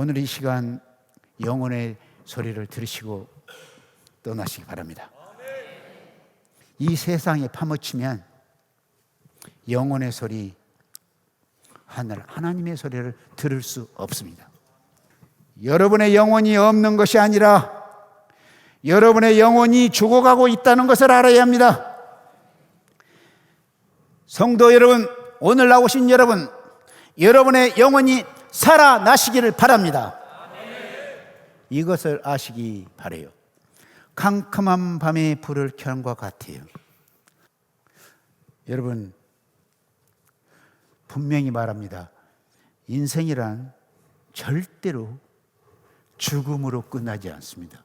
오늘 이 시간 영혼의 소리를 들으시고 떠나시기 바랍니다. 이 세상에 파묻히면 영혼의 소리, 하늘, 하나님의 소리를 들을 수 없습니다. 여러분의 영혼이 없는 것이 아니라 여러분의 영혼이 죽어가고 있다는 것을 알아야 합니다. 성도 여러분, 오늘 나오신 여러분, 여러분의 영혼이 살아나시기를 바랍니다. 이것을 아시기 바래요. 캄캄한 밤에 불을 것 같아요. 여러분, 분명히 말합니다. 인생이란 절대로 죽음으로 끝나지 않습니다.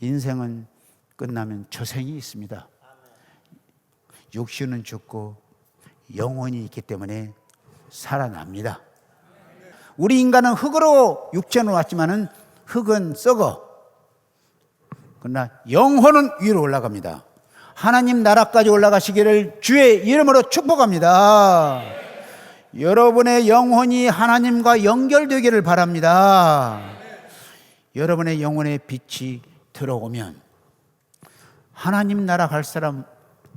인생은 끝나면 저생이 있습니다. 육신은 죽고 영혼이 있기 때문에 살아납니다. 우리 인간은 흙으로 육체는 왔지만은 흙은 썩어. 그러나 영혼은 위로 올라갑니다. 하나님 나라까지 올라가시기를 주의 이름으로 축복합니다. 여러분의 영혼이 하나님과 연결되기를 바랍니다. 여러분의 영혼의 빛이 들어오면 하나님 나라 갈 사람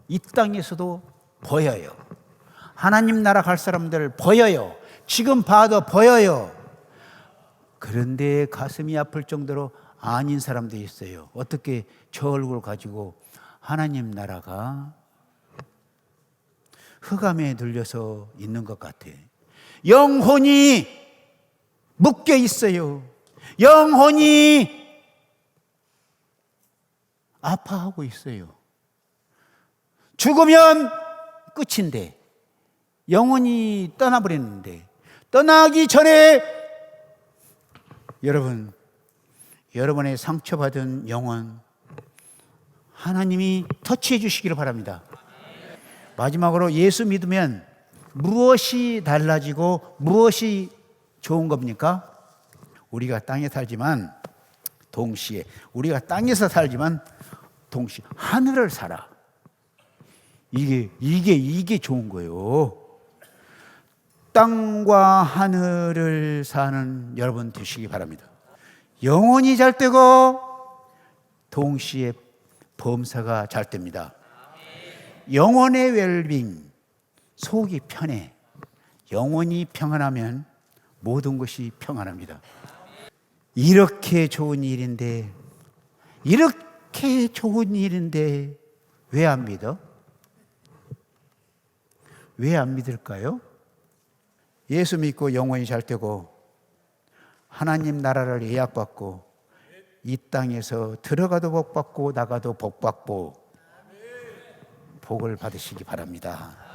이 땅에서도 보여요. 하나님 나라 갈 사람들 보여요. 지금 봐도 보여요. 그런데 가슴이 아플 정도로 아닌 사람도 있어요. 어떻게 저 얼굴 가지고 하나님 나라가 흑암에 들려서 있는 것 같아. 영혼이 묶여 있어요. 영혼이 아파하고 있어요. 죽으면 끝인데, 영혼이 떠나버리는데, 떠나기 전에 여러분, 여러분의 상처받은 영혼, 하나님이 터치해 주시기를 바랍니다. 마지막으로 예수 믿으면 무엇이 달라지고 무엇이 좋은 겁니까? 우리가 땅에 살지만 동시에 우리가 땅에서 살지만 동시에 하늘을 살아. 이게 이게 이게 좋은 거예요. 땅과 하늘을 사는 여러분 되시기 바랍니다. 영혼이 잘 되고 동시에 범사가 잘 됩니다. 영혼의 웰빙, 속이 편해. 영혼이 평안하면 모든 것이 평안합니다. 이렇게 좋은 일인데, 이렇게 좋은 일인데, 왜 안 믿어? 왜 안 믿을까요? 예수 믿고 영혼이 잘 되고, 하나님 나라를 예약받고, 이 땅에서 들어가도 복 받고, 나가도 복 받고, 복을 받으시기 바랍니다.